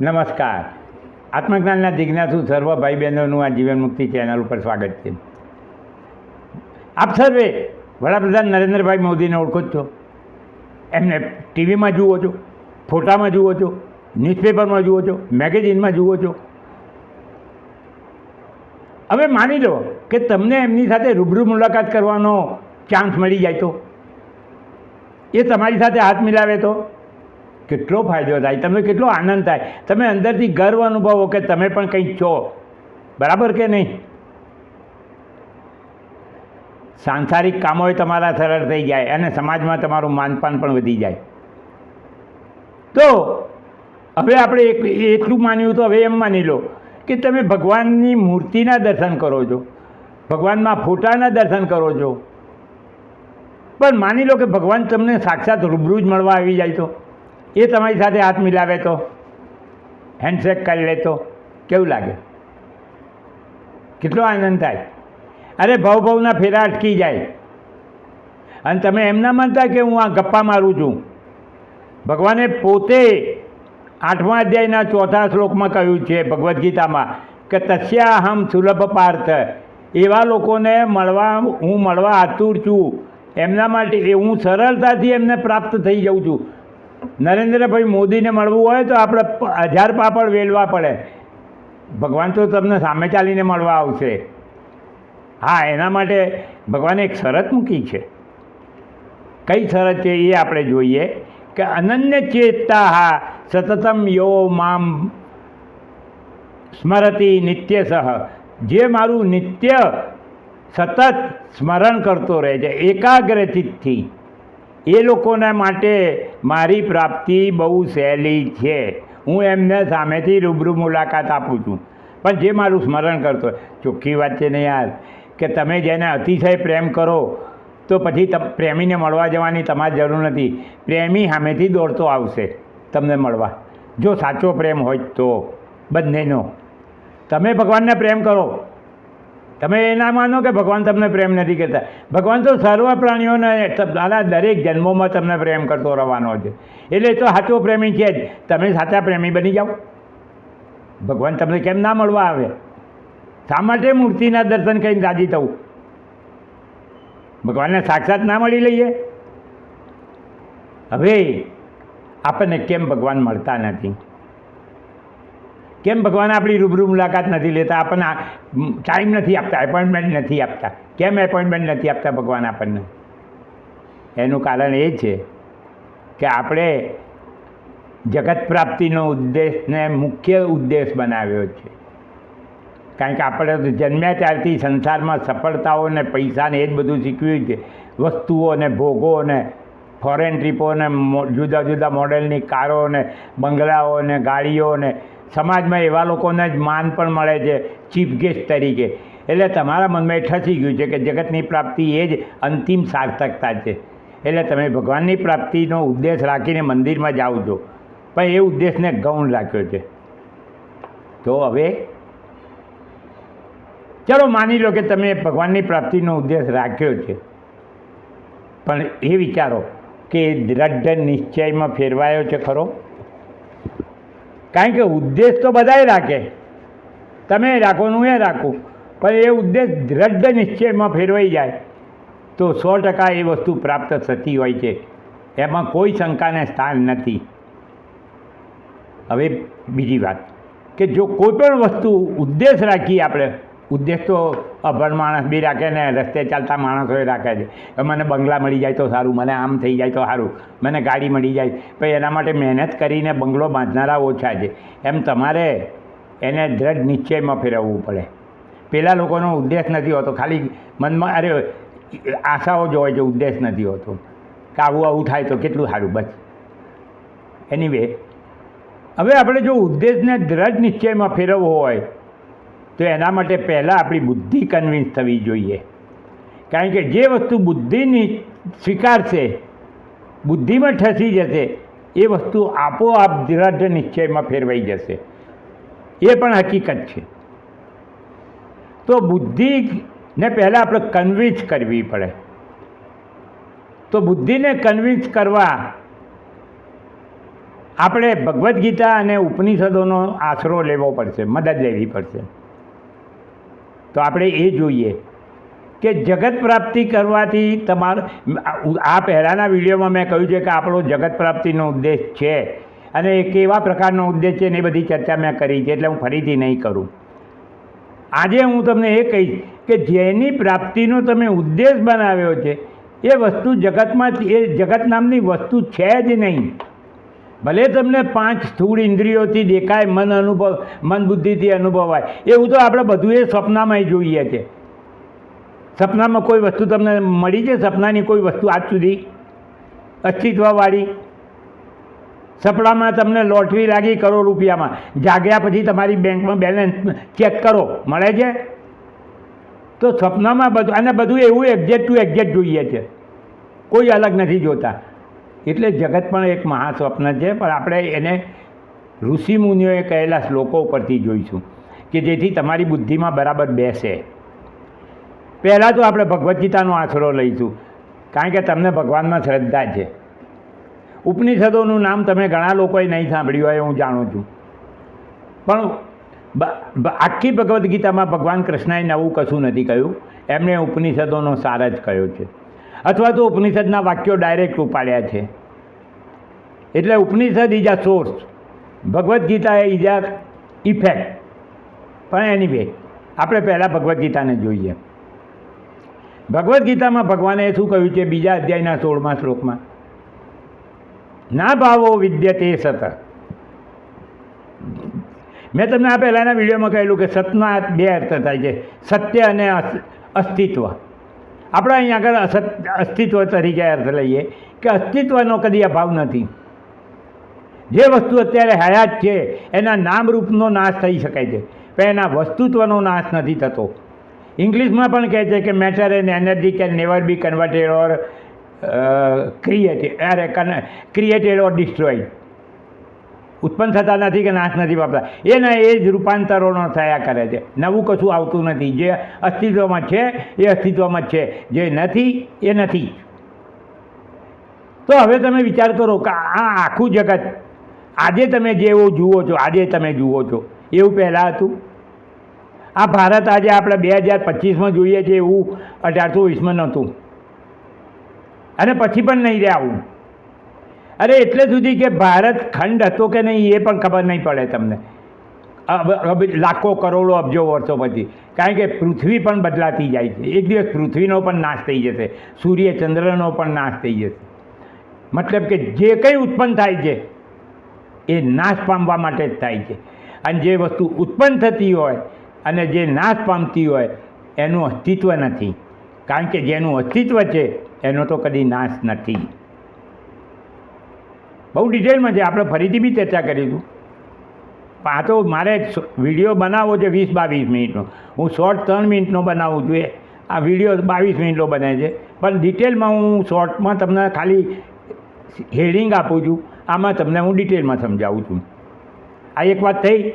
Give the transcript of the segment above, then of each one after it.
નમસ્કાર. આત્મજ્ઞાનના જિજ્ઞાસુ સર્વ ભાઈ બહેનોનું આ જીવન મુક્તિ ચેનલ ઉપર સ્વાગત છે. આપ સર્વે વડાપ્રધાન નરેન્દ્રભાઈ મોદીને ઓળખો છો. એમને ટીવીમાં જુઓ છો, ફોટામાં જુઓ છો, ન્યૂઝપેપરમાં જુઓ છો, મેગેઝિનમાં જુઓ છો. હવે માની લો કે તમને એમની સાથે રૂબરૂ મુલાકાત કરવાનો ચાન્સ મળી જાય તો. એ તમારી સાથે હાથ મિલાવે તો. કેટલો ફાયદો થાય? તમને કેટલો આનંદ થાય? તમે અંદરથી ગર્વ અનુભવો કે તમે પણ કંઈક છો. બરાબર કે નહીં? સાંસારિક કામોએ તમારા સરળ થઈ જાય અને સમાજમાં તમારું માનપાન પણ વધી જાય. તો હવે આપણે એટલું માન્યું તો હવે એમ માની લો કે તમે ભગવાનની મૂર્તિના દર્શન કરો છો. ભગવાનમાં ફોટાના દર્શન કરો છો. પણ માની લો કે ભગવાન તમને સાક્ષાત રૂબરૂ જ મળવા આવી જાય તો. એ તમારી સાથે હાથ મિલાવે તો હેન્ડશેક કરી લે તો, કેવું લાગે? કેટલો આનંદ થાય? અરે ભાવ ભાવના ફેરા અટકી જાય. અને તમે એમ ના માનતા કે હું આ ગપ્પા મારું છું. ભગવાને પોતે આઠમા અધ્યાયના ચોથા શ્લોકમાં કહ્યું છે ભગવદ્ ગીતામાં કે તસ્યાહમ સુલભ પાર્થ. એવા લોકોને મળવા, હું મળવા આતુર છું. એમના માટે એ હું સરળતાથી એમને પ્રાપ્ત થઈ જાઉં છું. નરેન્દ્રભાઈ મોદીને મળવું હોય તો આપણે હજાર પાપડ વેલવા પડે. ભગવાન તો તમને સામે ચાલીને મળવા આવશે. હા, એના માટે ભગવાને એક શરત મૂકી છે. કઈ શરત છે એ આપણે જોઈએ કે અનન્ય ચેતતા હા સતતમ યો મામ સ્મરતી નિત્ય સહ. જે મારું નિત્ય સતત સ્મરણ કરતો રહે છે એકાગ્રચિતથી એ લોકોના માટે મારી પ્રાપ્તિ બહુ સહેલી છે. હું એમને સામેથી રૂબરૂ મુલાકાત આપું છું. પણ જે મારું સ્મરણ કરતો હોય, ચોખ્ખી વાત છે ને યાર કે તમે જેને અતિશય પ્રેમ કરો તો પછી પ્રેમીને મળવા જવાની તમારે જરૂર નથી. પ્રેમી સામેથી દોડતો આવશે તમને મળવા. જો સાચો પ્રેમ હોય તો બંનેનો. તમે ભગવાનને પ્રેમ કરો તમે એ ના માનો કે ભગવાન તમને પ્રેમ નથી કરતા? ભગવાન તો સર્વ પ્રાણીઓને આના દરેક જન્મોમાં તમને પ્રેમ કરતો રહેવાનો છે. એટલે તો સાચો પ્રેમી છે જ. તમે સાચા પ્રેમી બની જાઓ. ભગવાન તમને કેમ ના મળવા આવે? શા માટે મૂર્તિના દર્શન કરીને રાજી થવું? ભગવાનને સાક્ષાત ના મળી લઈએ? હવે આપણને કેમ ભગવાન મળતા નથી? કેમ ભગવાન આપણી રૂબરૂ મુલાકાત નથી લેતા? આપણને ટાઈમ નથી આપતા એપોઇન્ટમેન્ટ નથી આપતા. કેમ એપોઇન્ટમેન્ટ નથી આપતા ભગવાન આપણને? એનું કારણ એ છે કે આપણે જગત પ્રાપ્તિનો ઉદ્દેશને મુખ્ય ઉદ્દેશ બનાવ્યો છે. કારણ કે આપણે જન્મ્યા ત્યારથી સંસારમાં સફળતાઓ ને પૈસાને એ જ બધું શીખવ્યું છે. વસ્તુઓ ને ભોગો ને ફોરેન ટ્રીપો ને જુદા જુદા મોડેલની કારો ને બંગલાઓ ને ગાડીઓ ને સમાજમાં એવા લોકોને જ માન પણ મળે છે ચીફ ગેસ્ટ તરીકે. એટલે તમારા મનમાં એ ઠસી ગયું છે કે જગતની પ્રાપ્તિ એ જ અંતિમ સાર્થકતા છે. એટલે તમે ભગવાનની પ્રાપ્તિનો ઉદ્દેશ રાખીને મંદિરમાં જાઓ છો. પણ એ ઉદ્દેશને ગૌણ રાખ્યો છે. તો હવે ચલો માની લો કે તમે ભગવાનની પ્રાપ્તિનો ઉદ્દેશ રાખ્યો છે. પણ એ વિચારો કે દ્રઢ નિશ્ચયમાં ફેરવાયો છે ખરો? કારણ કે ઉદ્દેશ તો બધાએ રાખે. તમે રાખો હું એ રાખું. પણ એ ઉદ્દેશ દ્રઢ નિશ્ચયમાં ફેરવાઈ જાય. તો સો ટકા એ વસ્તુ પ્રાપ્ત થતી હોય છે. એમાં કોઈ શંકાને સ્થાન નથી. હવે બીજી વાત. કે જો કોઈ પણ વસ્તુ ઉદ્દેશ રાખીએ આપણે ઉદ્દેશ તો અભણ માણસ બી રાખે ને રસ્તે ચાલતા માણસોએ રાખે છે. મને બંગલા મળી જાય તો સારું, મને આમ થઈ જાય તો સારું, મને ગાડી મળી જાય. પણ એના માટે મહેનત કરીને બંગલો બાંધનારા ઓછા છે. એમ તમારે એને દ્રઢ નિશ્ચયમાં ફેરવવું પડે. પેલા લોકોનો ઉદ્દેશ નથી હોતો. ખાલી મનમાં, અરે, આશાઓ જ હોય છે, ઉદ્દેશ નથી હોતો. કે આવું આવું થાય તો કેટલું સારું, બસ. એની વે હવે આપણે જો ઉદ્દેશને દ્રઢ નિશ્ચયમાં ફેરવવો હોય તો એના માટે પહેલાં આપણી બુદ્ધિ કન્વિન્સ થવી જોઈએ. કારણ કે જે વસ્તુ બુદ્ધિની સ્વીકારશે, બુદ્ધિમાં ઠસી જશે, એ વસ્તુ આપોઆપ દ્રઢ નિશ્ચયમાં ફેરવાઈ જશે. એ પણ હકીકત છે. તો બુદ્ધિને પહેલાં આપણે કન્વિન્સ કરવી પડે. તો બુદ્ધિને કન્વિન્સ કરવા આપણે ભગવદ્ ગીતા અને ઉપનિષદોનો આશરો લેવો પડશે, મદદ લેવી પડશે. તો આપણે એ જોઈએ કે જગત પ્રાપ્તિ કરવાથી તમારો, આ પહેલાંના વિડીયોમાં મેં કહ્યું છે કે આપણો જગત પ્રાપ્તિનો ઉદ્દેશ છે અને એ કેવા પ્રકારનો ઉદ્દેશ છે ને એ બધી ચર્ચા મેં કરી છે એટલે હું ફરીથી નહીં કરું. આજે હું તમને એ કહીશ કે જેની પ્રાપ્તિનો તમે ઉદ્દેશ બનાવ્યો છે એ વસ્તુ જગતમાં એ જગત નામની વસ્તુ છે જ નહીં. ભલે તમને પાંચ સ્થૂળ ઇન્દ્રિયોથી દેખાય, મન અનુભવ, મન બુદ્ધિથી અનુભવાય. એવું તો આપણે બધું એ સ્વપ્નામાં જોઈએ છે. સપનામાં કોઈ વસ્તુ તમને મળી છે? સપનાની કોઈ વસ્તુ આજ સુધી? અસ્તિત્વવાળી? સપનામાં તમને લોટરી લાગી કરોડ રૂપિયામાં. જાગ્યા પછી તમારી બેંકમાં બેલેન્સ ચેક કરો. મળે છે? તો સપનામાં બધું, અને બધું એવું એક્ઝેક્ટ ટુ એક્ઝેક્ટ જોઈએ છે. કોઈ અલગ નથી જોતા. એટલે જગત પણ એક મહાસ્વપ્ન છે, પણ આપણે એને ઋષિમુનિઓએ કહેલા શ્લોકો પરથી જોઈશું કે જેથી તમારી બુદ્ધિમાં બરાબર બેસે. પહેલાં તો આપણે ભગવદ્ ગીતાનો આશરો લઈશું, કારણ કે તમને ભગવાનમાં શ્રદ્ધા છે. ઉપનિષદોનું નામ તમે ઘણા લોકોએ નહીં સાંભળ્યું હોય, હું જાણું છું. પણ આખી ભગવદ્ ગીતામાં ભગવાન કૃષ્ણએ નવું કશું નથી કહ્યું. એમણે ઉપનિષદોનો સાર જ કહ્યો છે. અથવા તો ઉપનિષદના વાક્યો ડાયરેક્ટ ઉપાડ્યા છે. એટલે Upanishad is a source Bhagavad Gita is a effect પણ એની વે આપણે પહેલાં ભગવદ્ ગીતાને જોઈએ. ભગવદ્ ગીતામાં ભગવાને શું કહ્યું છે? બીજા અધ્યાયના સોળમાં શ્લોકમાં, ના ભાવો વિદ્યતે સત. મેં તમને આ પહેલાંના વિડીયોમાં કહેલું કે સતના બે અર્થ થાય છે. સત્ય અને અસ્તિત્વ. આપણે અહીં આગળ અસત અસ્તિત્વ તરીકે અર્થ લઈએ કે અસ્તિત્વનો કદી અભાવ નથી. જે વસ્તુ અત્યારે હયાત છે, એના નામરૂપનો નાશ થઈ શકાય છે, પણ એના વસ્તુત્વનો નાશ નથી થતો. ઇંગ્લિશમાં પણ કહે છે કે matter and energy can never be converted or created અરે ક્રિએટેડ ઓર ડિસ્ટ્રોઈડ ઉત્પન્ન થતા નથી કે નાશ નથી પામતા. એના એ જ રૂપાંતરોનો થયા કરે છે. નવું કશું આવતું નથી. જે અસ્તિત્વમાં છે, એ અસ્તિત્વમાં જ છે. જે નથી, એ નથી. તો હવે તમે વિચાર કરો કે આ આખું જગત, આજે તમે જેવું જુઓ છો, આજે તમે જુઓ છો. એવું પહેલાં હતું. આ ભારત આજે આપણે બે હજાર પચીસમાં જોઈએ છીએ એવું અઢારસો વીસમાં નહોતું. અને પછી પણ નહીં રહે આવું. અરે એટલે સુધી કે ભારત ખંડ હતો કે નહીં એ પણ ખબર નહીં પડે તમને. લાખો કરોડો અબજો વર્ષો પછી કારણ કે પૃથ્વી પણ બદલાતી જાય છે. એક દિવસ પૃથ્વીનો પણ નાશ થઈ જશે. સૂર્ય ચંદ્રનો પણ નાશ થઈ જશે. મતલબ કે જે કંઈ ઉત્પન્ન થાય છે, એ નાશ પામવા માટે જ થાય છે. અને જે વસ્તુ ઉત્પન્ન થતી હોય અને જે નાશ પામતી હોય, એનું અસ્તિત્વ નથી. કારણ કે જેનું અસ્તિત્વ છે, એનો તો કદી નાશ નથી. બહુ ડિટેલમાં છે. આપણે ફરીથી બી ચર્ચા કરીશું પણ આ તો મારે વીડિયો બનાવવો છે વીસ બાવીસ મિનિટનો. હું શોર્ટ ત્રણ મિનિટનો બનાવું છું એ. આ વીડિયો બાવીસ મિનિટનો બને છે. પણ ડિટેલમાં હું શોર્ટમાં તમને ખાલી હેડિંગ આપું છું. આમાં તમને હું ડિટેલમાં સમજાવું છું. આ એક વાત થઈ.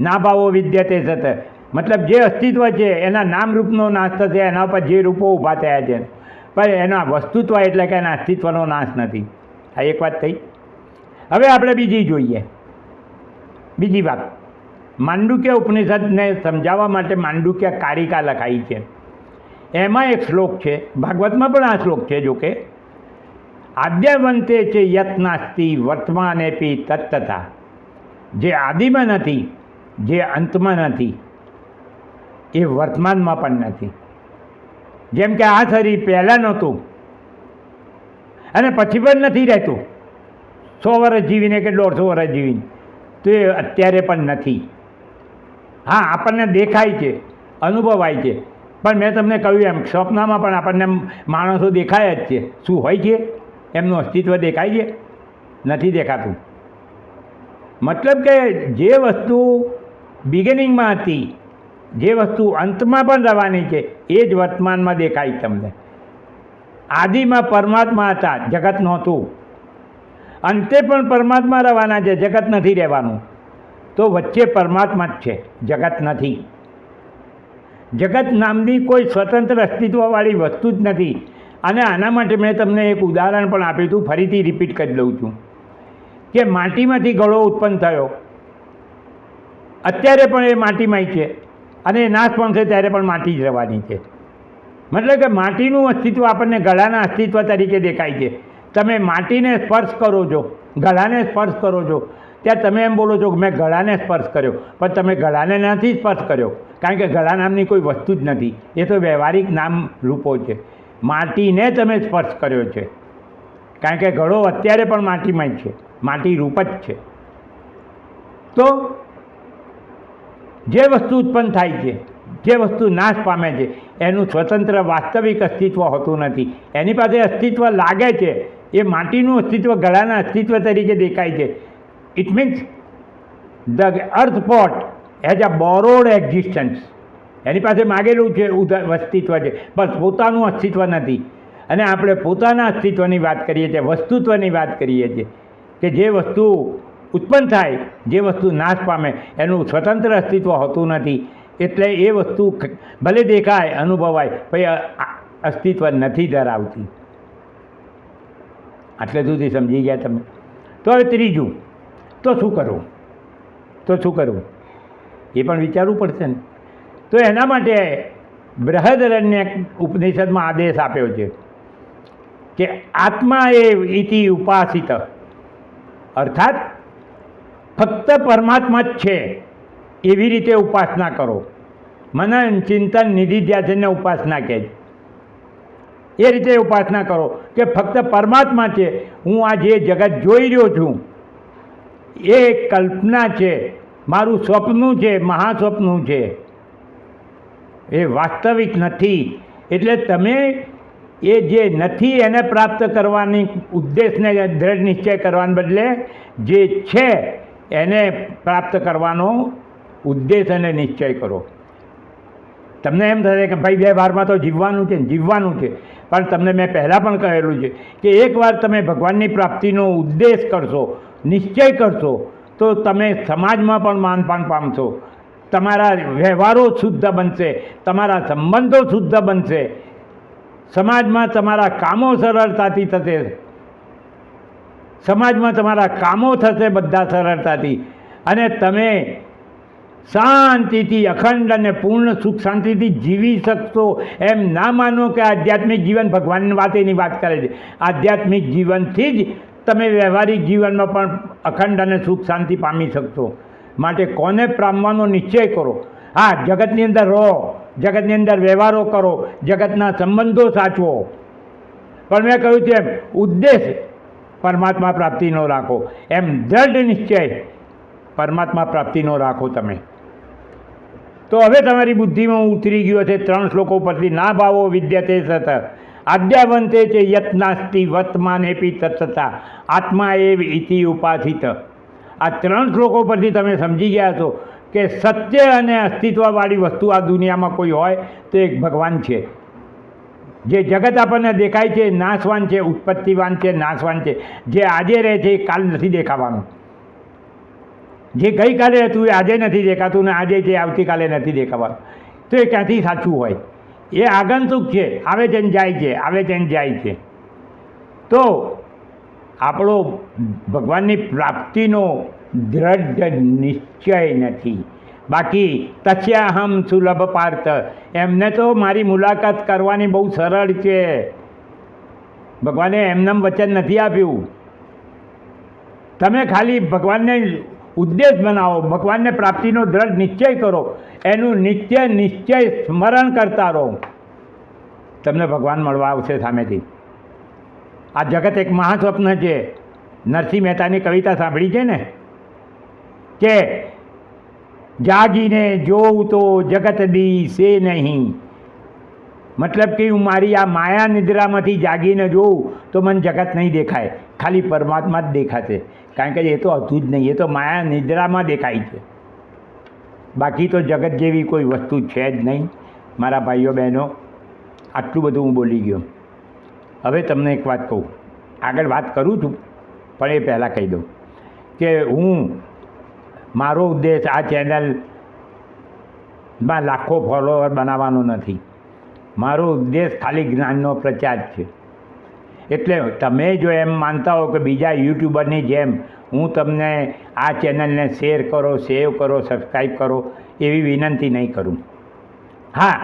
ના ભાવો વિદ્યતે સત. મતલબ જે અસ્તિત્વ છે, એના નામરૂપનો નાશ થશે, એના પર જે રૂપો ઊભા થયા છે. પણ એના વસ્તુત્વ એટલે કે એના અસ્તિત્વનો નાશ નથી. આ એક વાત થઈ. હવે આપણે બીજી જોઈએ. બીજી વાત. માંડુક્ય ઉપનિષદને સમજાવવા માટે માંડુક્ય કારિકા લખાઈ છે. એમાં એક શ્લોક છે. ભાગવતમાં પણ આ શ્લોક છે જોકે આદ્યવંતે છે યત નાસ્તિ વર્તમાનેપી તત્તથા. જે આદિમાં નથી, જે અંતમાં નથી, એ વર્તમાનમાં પણ નથી. જેમ કે આ શરીર પહેલાં નહોતું અને પછી પણ નથી રહેતું. સો વર્ષ જીવીને કે દોઢસો વર્ષ જીવીને. તો એ અત્યારે પણ નથી. હા, આપણને દેખાય છે, અનુભવાય છે. પણ મેં તમને કહ્યું એમ, સ્વપ્નમાં પણ આપણને માણસો દેખાય જ છે. શું હોય છે? એમનું અસ્તિત્વ દેખાય છે? નથી દેખાતું. મતલબ કે જે વસ્તુ બિગિનિંગમાં હતી, જે વસ્તુ અંતમાં પણ રહેવાની છે, એ જ વર્તમાનમાં દેખાય તમને. આદિમાં પરમાત્મા હતા, જગત નહોતું. અંતે પણ પરમાત્મા રહેવાના છે, જગત નથી રહેવાનું. તો વચ્ચે પરમાત્મા જ છે, જગત નથી. જગત નામની કોઈ સ્વતંત્ર અસ્તિત્વવાળી વસ્તુ જ નથી. અને આના માટે મેં તમને એક ઉદાહરણ પણ આપ્યું હતું, ફરીથી રિપીટ કરી દઉં છું. કે માટીમાંથી ગળો ઉત્પન્ન થયો. અત્યારે પણ એ માટીમાં છે. અને એ નાશ પામશે ત્યારે પણ માટી જ રહેવાની છે. મતલબ કે માટીનું અસ્તિત્વ આપણને ગળાના અસ્તિત્વ તરીકે દેખાય છે. તમે માટીને સ્પર્શ કરો છો, ગળાને સ્પર્શ કરો છો, ત્યાં તમે એમ બોલો છો કે મેં ગળાને સ્પર્શ કર્યો, પણ તમે ગળાને નથી સ્પર્શ કર્યો, કારણ કે ગળા નામની કોઈ વસ્તુ જ નથી, એ તો વ્યવહારિક નામ રૂપો છે. માટીને તમે સ્પર્શ કર્યો છે. કારણ કે ગળો અત્યારે પણ માટીમાં જ છે, માટી રૂપ જ છે. તો જે વસ્તુ ઉત્પન્ન થાય છે, જે વસ્તુ નાશ પામે છે, એનું સ્વતંત્ર વાસ્તવિક અસ્તિત્વ હોતું નથી. એની પાસે અસ્તિત્વ લાગે છે એ માટીનું અસ્તિત્વ, ગળાના અસ્તિત્વ તરીકે દેખાય છે. It means the earth pot has a borrowed existence એની પાસે માગેલું છે અસ્તિત્વ છે. બસ પોતાનું અસ્તિત્વ નથી. અને આપણે પોતાના અસ્તિત્વની વાત કરીએ છીએ, વસ્તુત્વની વાત કરીએ છીએ કે જે વસ્તુ ઉત્પન્ન થાય, જે વસ્તુ નાશ પામે, એનું સ્વતંત્ર અસ્તિત્વ હોતું નથી. એટલે એ વસ્તુ ભલે દેખાય, અનુભવાય પછી અસ્તિત્વ નથી ધરાવતી. આટલે સુધી સમજી ગયા તમે. તો હવે ત્રીજું, તો શું કરવું તો શું કરવું એ પણ વિચારવું પડશે ને. તો એના માટે બૃહદરણ્ય ઉપનિષદમાં આદેશ આપ્યો છે કે આત્મા એ ઇતિ ઉપાસિત. અર્થાત, ફક્ત પરમાત્મા જ છે, એવી રીતે ઉપાસના કરો. મનન, ચિંતન નિધિ ધ્યાસનને ઉપાસના કહે એ રીતે ઉપાસના કરો. કે ફક્ત પરમાત્મા છે, હું આ જે જગત જોઈ રહ્યો છું, એ કલ્પના છે, મારું સ્વપ્નું છે, મહાસ્વપ્નું છે. એ વાસ્તવિક નથી. એટલે તમે એ જે નથી એને પ્રાપ્ત કરવાની ઉદ્દેશને દ્રઢ નિશ્ચય કરવાને બદલે જે છે એને પ્રાપ્ત કરવાનો ઉદ્દેશ અને નિશ્ચય કરો. તમને એમ થશે કે ભાઈ બે વારમાં તો જીવવાનું છે ને જીવવાનું છે. પણ તમને મેં પહેલાં પણ કહેલું છે કે એકવાર તમે ભગવાનની પ્રાપ્તિનો ઉદ્દેશ કરશો, નિશ્ચય કરશો, તો તમે સમાજમાં પણ માનપાન પામશો. તમારા વ્યવહારો શુદ્ધ બનશે, તમારા સંબંધો શુદ્ધ બનશે. સમાજમાં તમારા કામો સરળતાથી થશે. સમાજમાં તમારા કામો થશે બધા સરળતાથી. અને તમે શાંતિથી અખંડ અને પૂર્ણ સુખ શાંતિથી જીવી શકશો. એમ ના માનો કે આધ્યાત્મિક જીવન ભગવાનની વાત એની વાત કરે છે. આધ્યાત્મિક જીવનથી જ તમે વ્યવહારિક જીવનમાં પણ અખંડ અને સુખ શાંતિ પામી શકશો. માટે કોને પ્રામવાનો નિશ્ચય કરો? હા, જગતની અંદર રહો. જગતની અંદર વ્યવહારો કરો. જગતના સંબંધો સાચવો. પણ મેં કહ્યું છે એમ, ઉદ્દેશ પરમાત્મા પ્રાપ્તિનો રાખો. એમ દ્રઢ નિશ્ચય પરમાત્મા પ્રાપ્તિનો રાખો તમે. તો હવે તમારી બુદ્ધિમાં ઉતરી ગયો છે, ત્રણ શ્લોકો પરથી ના ભાવો વિદ્યતે સત આદ્યાવંતે છે યત્નાસ્તિ વર્તમાનેપી તત્તા આત્મા એવ ઇતિ ઉપાધિત. આ ત્રણ શ્લોકો પરથી તમે સમજી ગયા છો કે સત્ય અને અસ્તિત્વવાળી વસ્તુ આ દુનિયામાં કોઈ હોય તો એક ભગવાન છે. જે જગત આપણને દેખાય છે, નાશવાન છે, ઉત્પત્તિવાન છે, નાશવાન છે. જે આજે રહે છે એ કાલ નથી દેખાવાનું. જે ગઈકાલે હતું એ આજે નથી દેખાતું ને આજે જે આવતીકાલે નથી દેખાવાનું તો એ ક્યાંથી સાચું હોય? એ આગંતુક છે, આવે છે જાય છે, આવે છે જાય છે. તો આપણો ભગવાનની પ્રાપ્તિનો દ્રઢ નિશ્ચય નથી. બાકી તસ્યાહમ સુલભ પાર્થ. એમને તો મારી મુલાકાત કરવાની બહુ સરળ છે. ભગવાને એમનેમ વચન નથી આપ્યું. તમે ખાલી ભગવાનને ઉદ્દેશ બનાવો, ભગવાનને પ્રાપ્તિનો દ્રઢ નિશ્ચય કરો, એનું નિત્ય નિશ્ચય સ્મરણ કરતા રહો. તમને ભગવાન મળવા આવશે સામેથી. આ જગત એક મહાસ્વપ્ન છે. નરસિંહ મહેતાની કવિતા સાંભળી છે ને? કે જાગીને જોઉં તો જગત દી સે નહીં. મતલબ કે હું મારી આ માયા નિદ્રામાંથી જાગીને જોઉં તો મને જગત નહીં દેખાય. ખાલી પરમાત્મા જ દેખાશે. કારણ કે એ તો હતું જ નહીં. એ તો માયા નિદ્રામાં દેખાય છે. બાકી તો જગત જેવી કોઈ વસ્તુ છે જ નહીં. મારા ભાઈઓ બહેનો, આટલું બધું હું બોલી ગયો. હવે તમને એક વાત કહું. આગળ વાત કરું છું, પણ એ પહેલાં કહી દઉં કે હું, મારો ઉદ્દેશ આ ચેનલમાં લાખો ફોલોવર બનાવવાનો નથી. મારો ઉદ્દેશ ખાલી જ્ઞાનનો પ્રચાર છે. એટલે તમે જો એમ માનતા હો કે બીજા યુટ્યુબરની જેમ હું તમને આ ચેનલને શેર કરો, સેવ કરો સબસ્ક્રાઈબ કરો, એવી વિનંતી નહીં કરું. હા,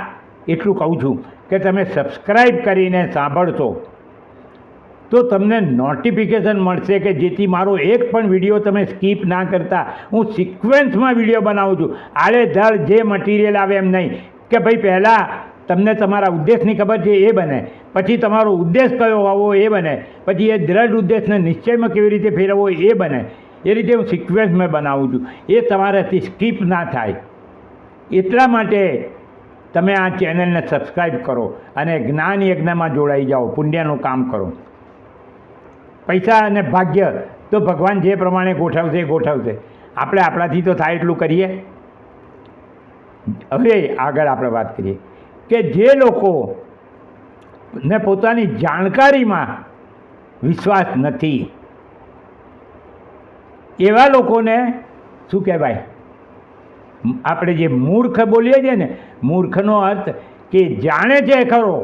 એટલું કહું છું કે તમે સબસ્ક્રાઈબ કરીને સાંભળશો, તો તમને નોટિફિકેશન મળશે કે જેથી મારો એક પણ વીડિયો તમે સ્કીપ ના કરતા. હું સિક્વન્સમાં વીડિયો બનાવું છું. આડે ધડ જે મટીરિયલ આવે એમ નહીં કે ભાઈ પહેલાં તમને તમારા ઉદ્દેશની ખબર છે એ બને. પછી તમારો ઉદ્દેશ કયો હોવો એ બને. પછી એ દ્રઢ ઉદ્દેશને નિશ્ચયમાં કેવી રીતે ફેરવવો એ બને. એ રીતે હું સિક્વન્સમાં બનાવું છું. એ તમારાથી સ્કીપ ના થાય. એટલા માટે તમે આ ચેનલને સબસ્ક્રાઈબ કરો અને જ્ઞાન યજ્ઞમાં જોડાઈ જાઓ. પુણ્યનું કામ કરો. પૈસા અને ભાગ્ય તો ભગવાન જે પ્રમાણે ગોઠવશે એ ગોઠવશે. આપણે આપણાથી તો થાય એટલું કરીએ. હવે આગળ આપણે વાત કરીએ. કે જે લોકો ને પોતાની જાણકારીમાં વિશ્વાસ નથી, એવા લોકોને શું કહેવાય? આપણે જે મૂર્ખ બોલીએ છીએ ને, મૂર્ખનો અર્થ કે જાણે છે ખરો,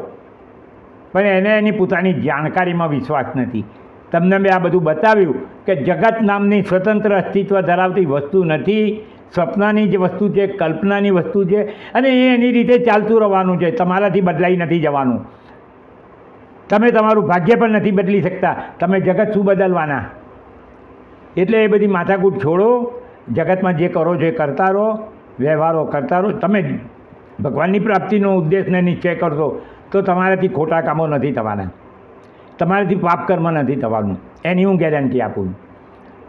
પણ એને એની પોતાની જાણકારીમાં વિશ્વાસ નથી. તમને મેં આ બધું બતાવ્યું કે જગત નામની સ્વતંત્ર અસ્તિત્વ ધરાવતી વસ્તુ નથી સ્વપ્નની જે વસ્તુ છે, કલ્પનાની વસ્તુ છે અને એ એની રીતે ચાલતું રહેવાનું છે. તમારાથી બદલાઈ નથી જવાનું. તમે તમારું ભાગ્ય પણ નથી બદલી શકતા. તમે જગત શું બદલવાના? એટલે એ બધી માથાકૂટ છોડો. જગતમાં જે કરો છો એ કરતા રહો. વ્યવહારો કરતા રહો. તમે ભગવાનની પ્રાપ્તિનો ઉદ્દેશને નિશ્ચય કરશો તો તમારાથી ખોટા કામો નથી થવાના. તમારાથી પાપ કર્મ નથી થવાનું. એની હું ગેરંટી આપું.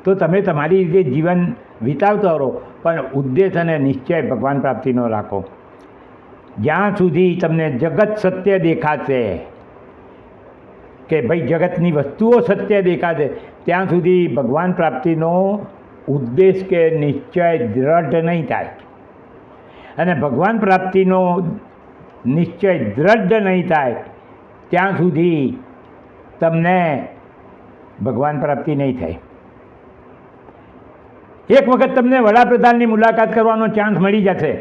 તો તમે તમારી રીતે જીવન વિતાવતા રહો. પણ ઉદ્દેશ અને નિશ્ચય ભગવાન પ્રાપ્તિનો રાખો. જ્યાં સુધી તમને જગત સત્ય દેખાશે, કે ભાઈ જગતની વસ્તુઓ સત્ય દેખાશે, ત્યાં સુધી ભગવાન પ્રાપ્તિનો ઉદ્દેશ કે નિશ્ચય દ્રઢ નહીં થાય. અને ભગવાન પ્રાપ્તિનો નિશ્ચય દ્રઢ નહીં થાય, ત્યાં સુધી તમને ભગવાન પ્રાપ્તિ નહીં થાય. એક વખત તમને વડાપ્રધાનની મુલાકાત કરવાનો ચાન્સ મળી જશે.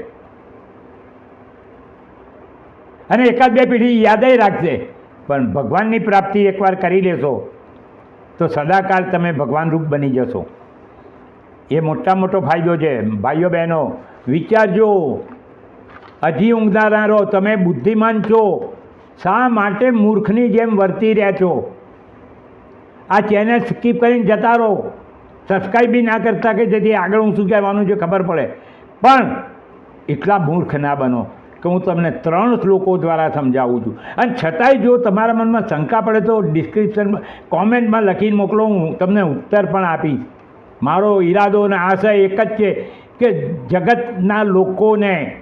અને એકાદ બે પેઢી યાદય રાખશે. પણ ભગવાનની પ્રાપ્તિ એકવાર કરી લેશો, તો સદાકાળ તમે ભગવાન રૂપ બની જશો. એ મોટા મોટો ફાયદો છે. ભાઈઓ બહેનો, વિચારજો. હજી ઊંઘનારો તમે બુદ્ધિમાન છો. શા માટે મૂર્ખની જેમ વર્તી રહ્યા છો? આ ચેનલ સ્કીપ કરીને જતા રહો. સબસ્ક્રાઈબ બી ના કરતા કે જેથી આગળ હું શું કહેવાનું છે ખબર પડે. પણ એટલા મૂર્ખ ના બનો કે હું તમને ત્રણ શ્લોકો દ્વારા સમજાવું છું. અને છતાંય જો તમારા મનમાં શંકા પડે તો ડિસ્ક્રિપ્શનમાં કોમેન્ટમાં લખીને મોકલો, હું તમને ઉત્તર પણ આપીશ. મારો ઈરાદો અને આશય એક જ છે કે જગતના લોકોને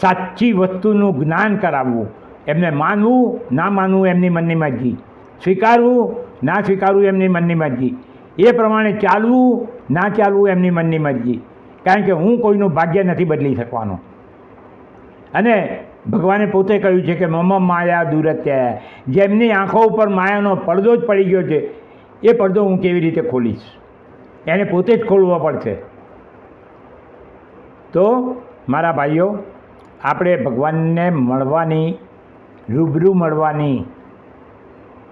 સાચી વસ્તુનું જ્ઞાન કરાવવું. એમને માનવું, ના માનવું એમની મનની મરજી. સ્વીકારવું, ના સ્વીકારવું એમની મનની મરજી. એ પ્રમાણે ચાલવું, ના ચાલવું એમની મનની મરજી. કારણ કે હું કોઈનું ભાગ્ય નથી બદલી શકવાનો. અને ભગવાને પોતે કહ્યું છે કે મમ માયા દુરત્યા. જેમની આંખો ઉપર માયાનો પડદો જ પડી ગયો છે, એ પડદો હું કેવી રીતે ખોલીશ? એને પોતે જ ખોલવો પડશે. તો મારા ભાઈઓ, આપણે ભગવાનને મળવાની, રૂબરૂ મળવાની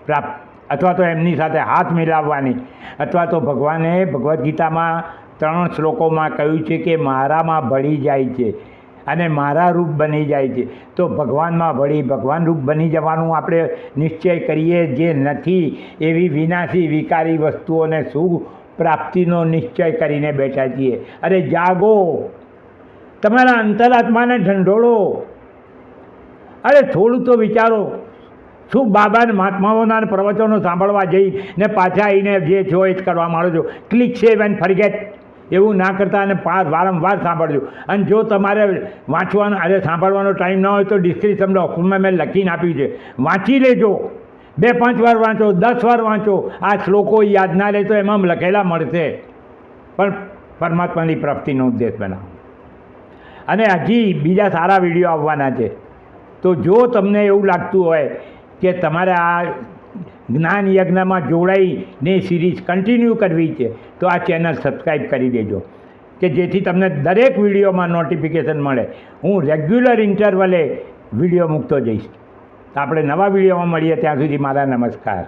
પ્રાપ્ત, અથવા તો એમની સાથે હાથ મિલાવવાની અથવા તો ભગવાને ભગવદ્ ગીતામાં ત્રણ શ્લોકોમાં કહ્યું છે કે મારામાં ભળી જાય છે અને મારા રૂપ બની જાય છે. તો ભગવાનમાં ભળી, ભગવાન રૂપ બની જવાનું આપણે નિશ્ચય કરીએ જે નથી એવી વિનાશી, વિકારી વસ્તુઓને શું પ્રાપ્તિનો નિશ્ચય કરીને બેઠા છીએ. અરે જાગો. તમારા અંતરાત્માને ઢંઢોળો. અરે થોડું તો વિચારો. શું બાબાને મહાત્માઓના પ્રવચનો સાંભળવા જઈ ને પાછા આવીને જે છો જ કરવા માંડો છો. ક્લિક સેવ એન્ડ ફરગેટ એવું ના કરતા અને પાર વારંવાર સાંભળજો. અને જો તમારે વાંચવાનો, આજે સાંભળવાનો ટાઈમ ન હોય તો ડિસ્ક્રિપ્શન બોક્સમાં મેં લખીને આપ્યું છે. વાંચી લેજો. બે, પાંચ વાર વાંચો, દસ વાર વાંચો. આ શ્લોકો યાદ ના લે તો એમાં લખેલા મળશે. પણ પરમાત્માની પ્રાપ્તિનો ઉદ્દેશ બનાવો. અને હજી બીજા સારા વીડિયો આવવાના છે. તો જો તમને એવું લાગતું હોય કે તમારે આ જ્ઞાન યજ્ઞમાં જોડાઈને સિરીઝ કન્ટિન્યુ કરવી છે, તો આ ચેનલ સબસ્ક્રાઈબ કરી દેજો. કે જેથી તમને દરેક વિડીયોમાં નોટિફિકેશન મળે. હું રેગ્યુલર ઇન્ટરવલે વીડિયો મૂકતો જઈશ. આપણે નવા વિડીયોમાં મળીએ ત્યાં સુધી મારા નમસ્કાર.